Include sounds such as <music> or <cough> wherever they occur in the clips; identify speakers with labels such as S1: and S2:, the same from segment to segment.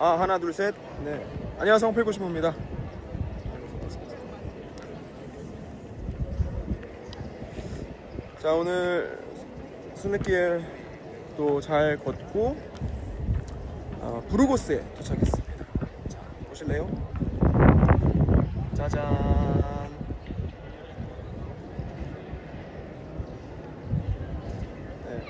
S1: 아 하나 둘 셋. 네. 안녕하세요 홍필고시모입니다. 자 오늘 순례길 또 잘 걷고 어, 부르고스에 도착했습니다. 자 보실래요? 짜잔. 네.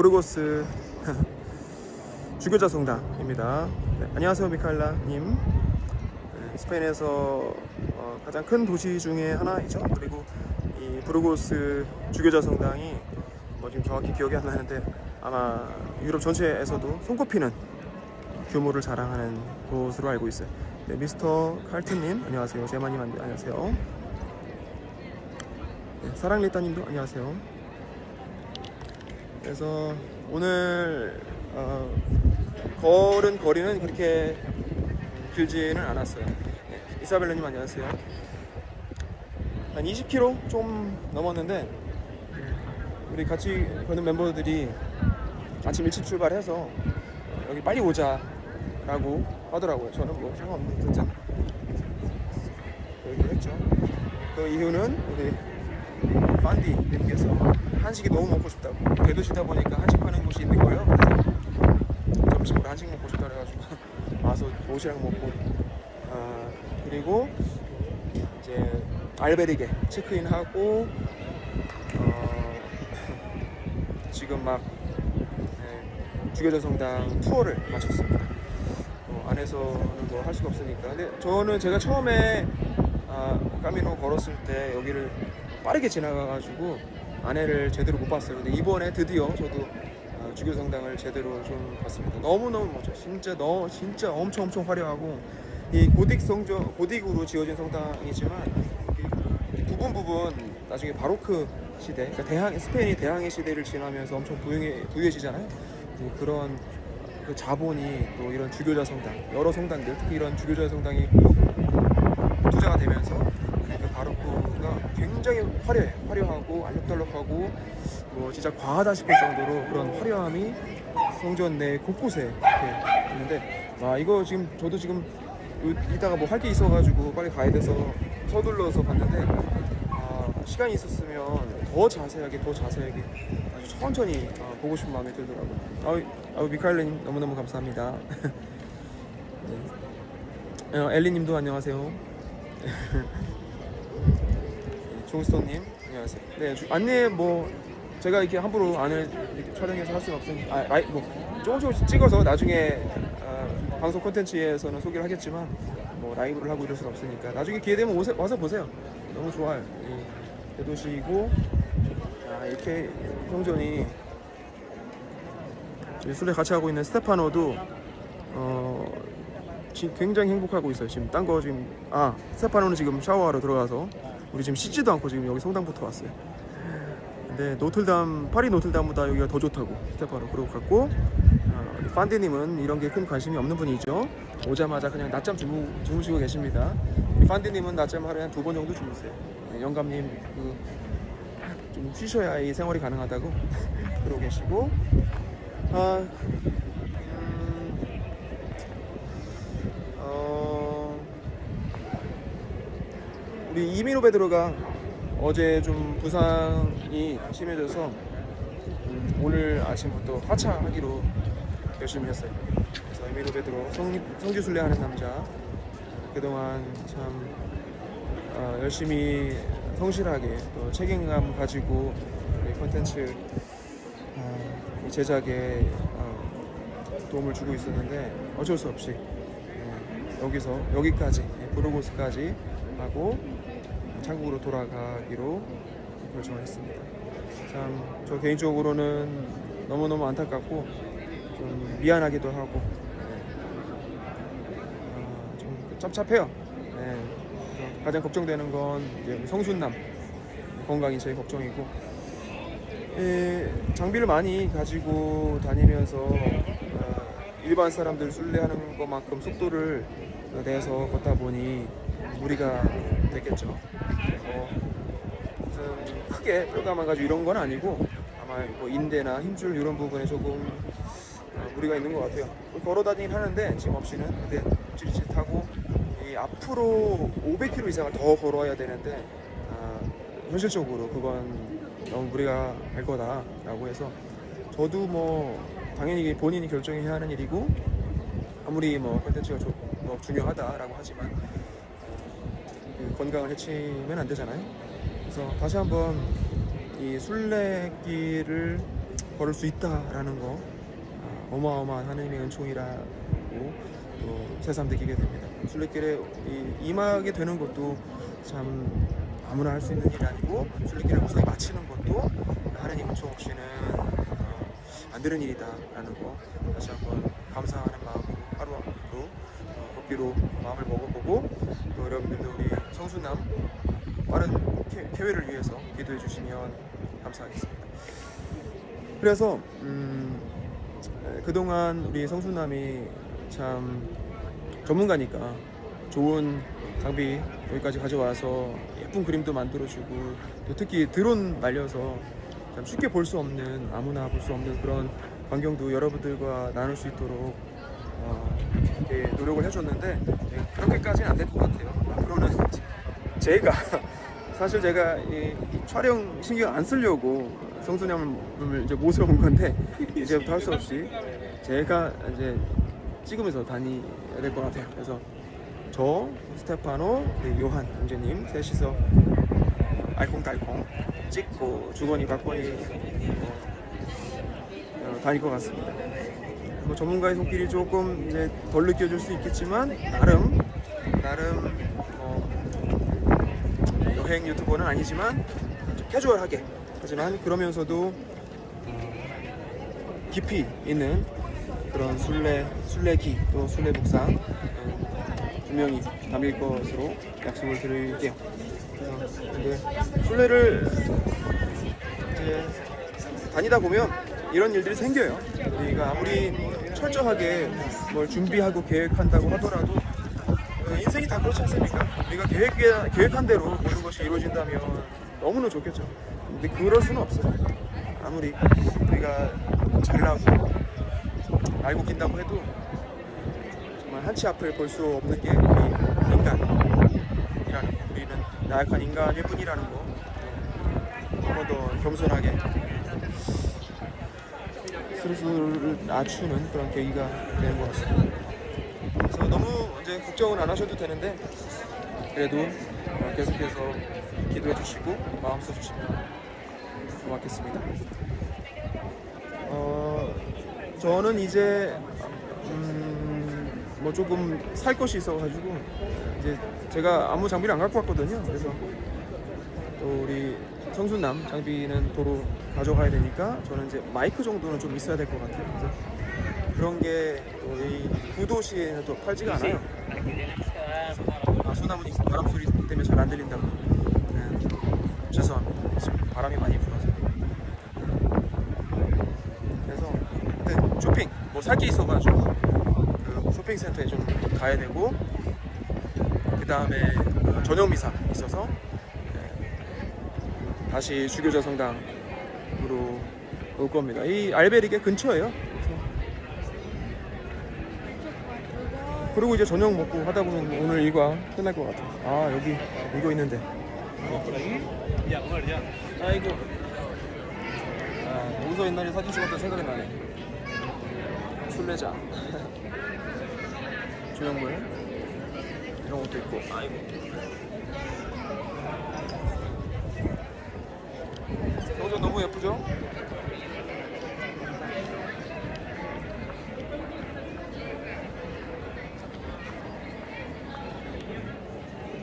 S1: 부르고스 <laughs> 주교자 성당입니다. 네, 안녕하세요 미카엘라님. 네, 스페인에서 어, 가장 큰 도시 중에 하나이죠. 그리고 이 부르고스 주교자 성당이 뭐 지금 정확히 기억이 안 나는데 아마 유럽 전체에서도 손꼽히는 규모를 자랑하는 곳으로 알고 있어요. 네, 미스터 칼튼님 안녕하세요. 제마님 안- 안녕하세요. 네, 사랑리따님도 안녕하세요. 그래서 오늘 어, 걸은 거리는 그렇게 길지는 않았어요. 네, 이사벨라님 안녕하세요. 한 20km 좀 넘었는데 우리 같이 걷는 멤버들이 아침 일찍 출발해서 여기 빨리 오자라고 하더라고요. 저는 뭐 상관없는 진짜 여기 했죠. 그 이유는 우리 판디님께서 한식이 너무 먹고 싶다고 대도시다 보니까 한식 파는 곳이 있는 거예요. 점심으로 한식 먹고 싶다 그래가지고 <laughs> 와서 도시락 먹고 아, 그리고 이제 알베리게 체크인 하고 어, <laughs> 지금 막 네, 주교자 성당 투어를 마쳤습니다. 어, 안에서는 뭐 할 수가 없으니까. 근데 저는 제가 처음에 아, 까미노 걸었을 때 여기를 빠르게 지나가가지고 안에를 제대로 못 봤어요. 근데 이번에 드디어 저도 아, 주교 성당을 제대로 좀 봤습니다. 너무 너무 멋져. 진짜 너 진짜 엄청 엄청 화려하고 이 고딕 성전 고딕으로 지어진 성당이지만 이 부분 부분 나중에 바로크 시대, 그러니까 대항 스페인이 대항해 시대를 지나면서 엄청 부유해 부유해지잖아요. 뭐 그런 그 자본이 또 이런 주교자 성당, 여러 성당들, 특히 이런 주교자 성당이 투자가 되면서 그 바로크가 굉장히 화려해, 화려하고 알록달록하고 뭐 진짜 과하다 싶을 정도로 그런 화려함이 성전 내 곳곳에 이렇게 있는데 아 이거 지금 저도 지금 요- 이따가 뭐 할 게 있어가지고 빨리 가야 돼서 서둘러서 봤는데 아, 시간이 있었으면 더 자세하게 더 자세하게 아주 천천히 아, 보고 싶은 마음이 들더라고요. 아우 미카엘님 너무너무 감사합니다. <laughs> 네. 어, 엘리님도 안녕하세요. <laughs> 종스톤님 안녕하세요. 네 주- 안내 뭐 제가 이렇게 함부로 안을 이렇게 촬영해서 할 수는 없으니까 아, 라이, 뭐 조금 조금씩 찍어서 나중에 어, 방송 콘텐츠에서는 소개를 하겠지만 뭐 라이브를 하고 이럴 수는 없으니까 나중에 기회 되면 오세, 와서 보세요. 너무 좋아요. 이 대도시이고 아, 이렇게 저희 술래 같이 하고 있는 스테파노도 어, 지금 굉장히 행복하고 있어요. 지금 딴 거 지금 아 스테파노는 지금 샤워하러 들어가서 우리 지금 씻지도 않고 지금 여기 성당부터 왔어요. 근데 노틀담 파리 노틀담보다 여기가 더 좋다고 스테파노 그러고 갔고 어, 우리 판디님은 이런 게 큰 관심이 없는 분이죠. 오자마자 그냥 낮잠 주무, 주무시고 계십니다. 판디님은 낮잠 하루에 한 두 번 정도 주무세요. 네, 영감님 그 좀 쉬셔야 이 생활이 가능하다고 <laughs> 그러고 계시고 아, 우리 이민호 베드로가 어제 좀 부상이 심해져서 음, 오늘 아침부터 하차하기로 열심히 했어요. 그래서 이민호 베드로 성, 성지순례하는 남자 그동안 참 어, 열심히 성실하게 또 책임감 가지고 우리 콘텐츠 어, 이 제작에 어, 도움을 주고 있었는데 어쩔 수 없이 예, 여기서 여기까지 예, 브루고스까지 하고 한국으로 돌아가기로 결정을 했습니다. 참 저 개인적으로는 너무 너무 안타깝고 좀 미안하기도 하고 예, 어, 좀 짭짭해요. 예, 그래서 가장 걱정되는 건 이제 성순남 건강이 제일 걱정이고 예, 장비를 많이 가지고 다니면서 어, 일반 사람들 순례하는 것만큼 속도를 내서 걷다 보니 무리가 됐겠죠. 어, 무슨 크게 뼈가 망가지고 이런 건 아니고 아마 뭐 인대나 힘줄 이런 부분에 조금 어, 무리가 있는 것 같아요. 걸어 다니긴 하는데 지금 없이는 근데 찌릿찌릿하고 이 앞으로 500km 이상을 더 걸어야 되는데 아, 현실적으로 그건 너무 무리가 갈 거다라고 해서 저도 뭐 당연히 본인이 결정해야 하는 일이고 아무리 뭐 컨텐츠가 조- 뭐 중요하다라고 하지만 그 건강을 해치면 안 되잖아요. 그래서 다시 한번 이 순례길을 걸을 수 있다라는 거 아, 어마어마한 하나님의 은총이라고 또 새삼 느끼게 됩니다. 순례길에 이- 임하게 되는 것도 참 아무나 할 수 있는 일이 아니고 순례길을 무사히 마치는 것도 하나님 은총 없이는 어, 안 되는 일이다라는 거 다시 한번 감사하는 마음으로 하루하루 어, 걷기로 마음을 먹어보고 또 여러분들도 우리 성수남 빠른 쾌- 쾌회를 위해서 기도해 주시면 감사하겠습니다. 그래서 음, 에, 그동안 우리 성수남이 참 전문가니까 좋은 장비 여기까지 가져와서 예쁜 그림도 만들어주고 또 특히 드론 말려서 참 쉽게 볼 수 없는 아무나 볼 수 없는 그런 광경도 여러분들과 나눌 수 있도록 어, 노력을 해줬는데 네, 그렇게까지는 안 될 것 같아요. 앞으로는 <laughs> 제가 <laughs> 사실 제가 촬영 신경 안 쓰려고 성수님을 이제 모셔온 건데 <laughs> 이제부터 할 수 없이 제가 이제 찍으면서 다녀야 될 것 같아요. 그래서 저 스테파노, 네, 요한 형제님 셋이서 알콩달콩 찍고 주거니 받거니 어, 어, 다닐 것 같습니다. 뭐 전문가의 손길이 조금 이제 덜 느껴질 수 있겠지만 나름 나름 어, 여행 유튜버는 아니지만 좀 캐주얼하게 하지만 그러면서도 어, 깊이 있는 그런 순례 순례기 또 순례 묵상 어, 분명히 담길 것으로 약속을 드릴게요. 근데 순례를 이제 다니다 보면 이런 일들이 생겨요. 우리가 아무리 철저하게 뭘 준비하고 계획한다고 하더라도 그 인생이 다 그렇지 않습니까? 우리가 계획, 계획한 대로 모든 것이 이루어진다면 너무나 좋겠죠. 근데 그럴 수는 없어요. 아무리 우리가 잘나고 알고 낀다고 해도 정말 한치 앞을 볼 수 없는 게 우리 인간이라는 거. 우리는 나약한 인간일 뿐이라는 거. 한번 더 겸손하게 스스로를 낮추는 그런 계기가 되는 것 같습니다. 그래서 너무 이제 걱정은 안 하셔도 되는데 그래도 어, 계속해서 기도해 주시고 마음 써 주시면 고맙겠습니다. 어, 저는 이제 음, 뭐 조금 살 것이 있어가지고 이제 제가 아무 장비를 안 갖고 왔거든요. 그래서 또 우리 성순남 장비는 도로 가져가야 되니까 저는 이제 마이크 정도는 좀 있어야 될 것 같아요. 그래서 그런 게 또 이 구도시에는 또 팔지가 않아요. 아, 소나무니 바람 소리 때문에 잘 안 들린다고. 네, 죄송합니다. 지금 바람이 많이 불어서. 그래서 근데 쇼핑 뭐 살 게 있어가지고 그 쇼핑센터에 좀 가야 되고 그 다음에 저녁 미사 있어서 네, 다시 주교자 성당 으로 올 겁니다. 이 알베리게 근처예요. 그리고 이제 저녁 먹고 하다 보면 오늘 일과 끝날 것 같아요. 아 여기 이거 있는데. 아이고. 아, 여기서 옛날에 사진 찍었던 생각이 나네. 순례자. <laughs> 조형물 이런 것도 있고. 아이고. 여기서 너무 예쁘죠?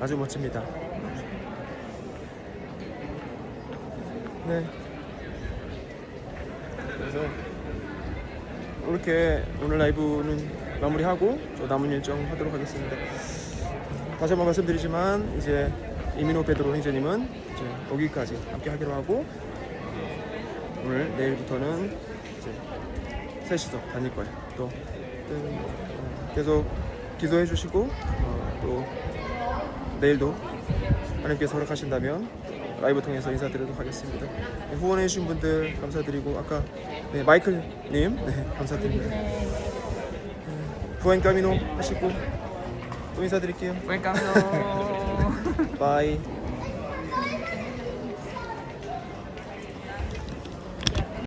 S1: 아주 멋집니다. 네. 그래서 이렇게 오늘 라이브는 마무리하고 저 남은 일정 하도록 하겠습니다. 다시 한번 말씀드리지만 이제 이민호 베드로 형제님은 이제 여기까지 함께 하기로 하고 오늘 내일부터는 이제 셋이서 다닐 거예요. 또 어, 계속 기도해 주시고 어, 또 내일도 하나님께서 허락하신다면 라이브 통해서 인사드리도록 하겠습니다. 네, 후원해 주신 분들 감사드리고 아까 네, 마이클님 네, 감사드립니다.
S2: 네.
S1: 부엔 까미노 하시고 또 인사드릴게요.
S2: 웰카노. <laughs>
S1: 바이.